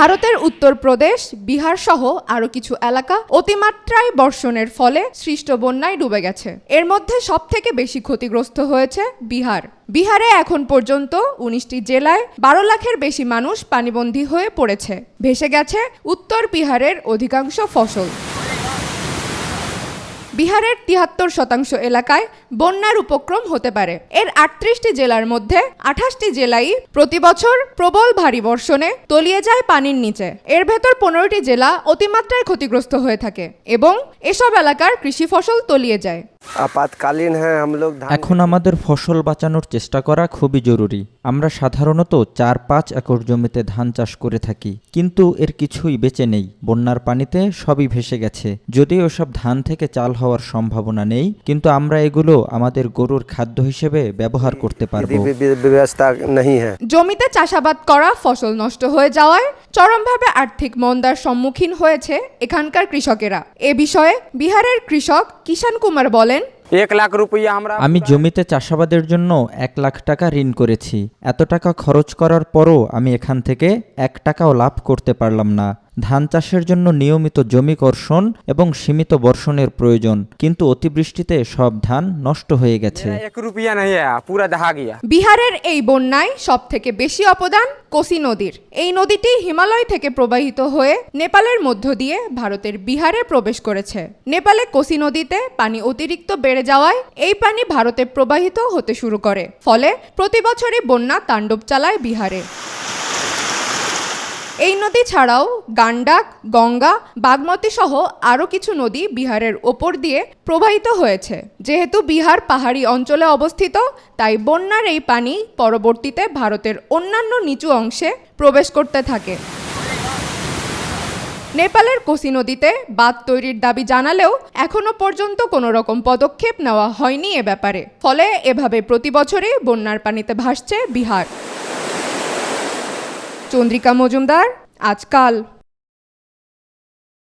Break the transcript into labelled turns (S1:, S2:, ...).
S1: ভারতের উত্তরপ্রদেশ বিহার সহ আরও কিছু এলাকা অতিমাত্রায় বর্ষণের ফলে সৃষ্ট বন্যায় ডুবে গেছে। এর মধ্যে সব থেকে বেশি ক্ষতিগ্রস্ত হয়েছে বিহার। বিহারে এখন পর্যন্ত উনিশটি জেলায় বারো লাখের বেশি মানুষ পানিবন্দী হয়ে পড়েছে। ভেসে গেছে উত্তর বিহারের অধিকাংশ ফসল। বিহারের তিয়াত্তর শতাংশ এলাকায় বন্যার উপক্রম হতে পারে। এর আটত্রিশটি জেলার মধ্যে আঠাশটি জেলাই প্রতি বছর প্রবল ভারী বর্ষণে তলিয়ে যায় পানির নিচে। এর ভেতর পনেরোটি জেলা অতিমাত্রায় ক্ষতিগ্রস্ত হয়ে থাকে এবং এসব এলাকার কৃষি ফসল তলিয়ে যায়।
S2: আপাতকালীন হ্যাঁ
S3: এখন আমাদের ফসল বাঁচানোর চেষ্টা করা খুবই জরুরি। আমরা সাধারণত চার পাঁচ একর জমিতে ধান চাষ করে থাকি কিন্তু এর কিছুই বেঁচে নেই। বন্যার পানিতে সবই ভেসে গেছে। যদিও সব ধান থেকে চাল হওয়ার সম্ভাবনা নেই কিন্তু আমরা এগুলো আমাদের গরুর খাদ্য হিসেবে ব্যবহার করতে পারব।
S2: হ্যাঁ।
S1: জমিতে চাষাবাদ করা ফসল নষ্ট হয়ে যাওয়ায় চরমভাবে আর্থিক মন্দার সম্মুখীন হয়েছে এখানকার কৃষকেরা। এ বিষয়ে বিহারের কৃষক কিষান কুমার বলেন
S4: এক লাখ রুপিয়া আমরা
S3: আমি জমিতে চাষাবাদের জন্য এক লাখ টাকা ঋণ করেছি। এত টাকা খরচ করার পরও আমি এখান থেকে এক টাকাও লাভ করতে পারলাম না। ধান চাষের জন্য নিয়মিত জমি কর্ষণ এবং সীমিত বর্ষণের প্রয়োজন কিন্তু অতিবৃষ্টিতে সব ধান নষ্ট হয়ে গেছে।
S1: বিহারের এই বন্যায় সব থেকে বেশি অবদান কোসি নদীর। এই নদীটি হিমালয় থেকে প্রবাহিত হয়ে নেপালের মধ্য দিয়ে ভারতের বিহারে প্রবেশ করেছে। নেপালে কোসি নদীতে পানি অতিরিক্ত বেড়ে যাওয়ায় এই পানি ভারতে প্রবাহিত হতে শুরু করে। ফলে প্রতি বছরই বন্যা তাণ্ডব চালায় বিহারে। এই নদী ছাড়াও গান্ডাক, গঙ্গা বাগমতী সহ আরও কিছু নদী বিহারের ওপর দিয়ে প্রবাহিত হয়েছে। যেহেতু বিহার পাহাড়ি অঞ্চলে অবস্থিত, তাই বন্যার এই পানি পরবর্তীতে ভারতের অন্যান্য নিচু অংশে প্রবেশ করতে থাকে। নেপালের কোসি নদীতে বাঁধ তৈরির দাবি জানালেও এখনও পর্যন্ত কোনো রকম পদক্ষেপ নেওয়া হয়নি এ ব্যাপারে। ফলে এভাবে প্রতি বছরই বন্যার পানিতে ভাসছে বিহার। চন্দ্রিকা মজুমদার आजकल